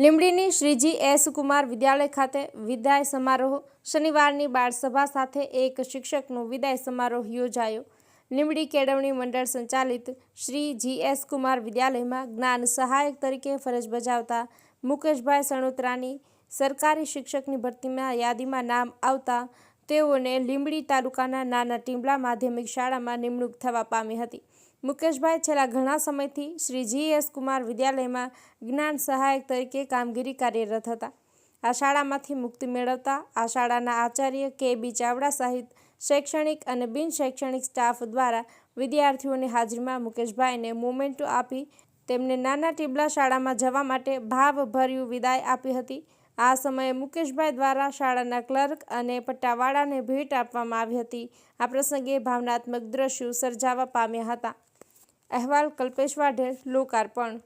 લીંબડીની Shriji S. Kumar Vidyalaya ખાતે વિદાય સમારોહ શનિવારની બાળસભા સાથે એક શિક્ષકનો વિદાય સમારોહ યોજાયો. લીંબડી કેળવણી મંડળ સંચાલિત શ્રી જી એસ. કુમાર વિદ્યાલયમાં જ્ઞાન સહાયક તરીકે ફરજ બજાવતા મુકેશભાઈ સણોત્રાની સરકારી શિક્ષકની ભરતીમાં યાદીમાં નામ આવતા તેઓને લીંબડી તાલુકાના નાના ટીંબલા માધ્યમિક શાળામાં નિમણૂક થવા પામી હતી. મુકેશભાઈ છેલ્લા ઘણા સમયથી શ્રી જી એસ કુમાર વિદ્યાલયમાં જ્ઞાન સહાયક તરીકે કામગીરી કાર્યરત હતા. આ શાળામાંથી મુક્તિ મેળવતા આ શાળાના આચાર્ય કે. બી. ચાવડા સહિત શૈક્ષણિક અને બિન શૈક્ષણિક સ્ટાફ દ્વારા વિદ્યાર્થીઓની હાજરીમાં મુકેશભાઈને મોમેન્ટો આપી તેમને નાના ટીબલા શાળામાં જવા માટે ભાવભર્યું વિદાય આપી હતી. આ સમયે મુકેશભાઈ દ્વારા શાળાના ક્લર્ક અને પટ્ટાવાળાને ભેટ આપવામાં આવી હતી. આ પ્રસંગે ભાવનાત્મક દ્રશ્યો સર્જાવા પામ્યા હતા. અહેવાલ કલ્પેશ વાઢેર લોકાર્પણ.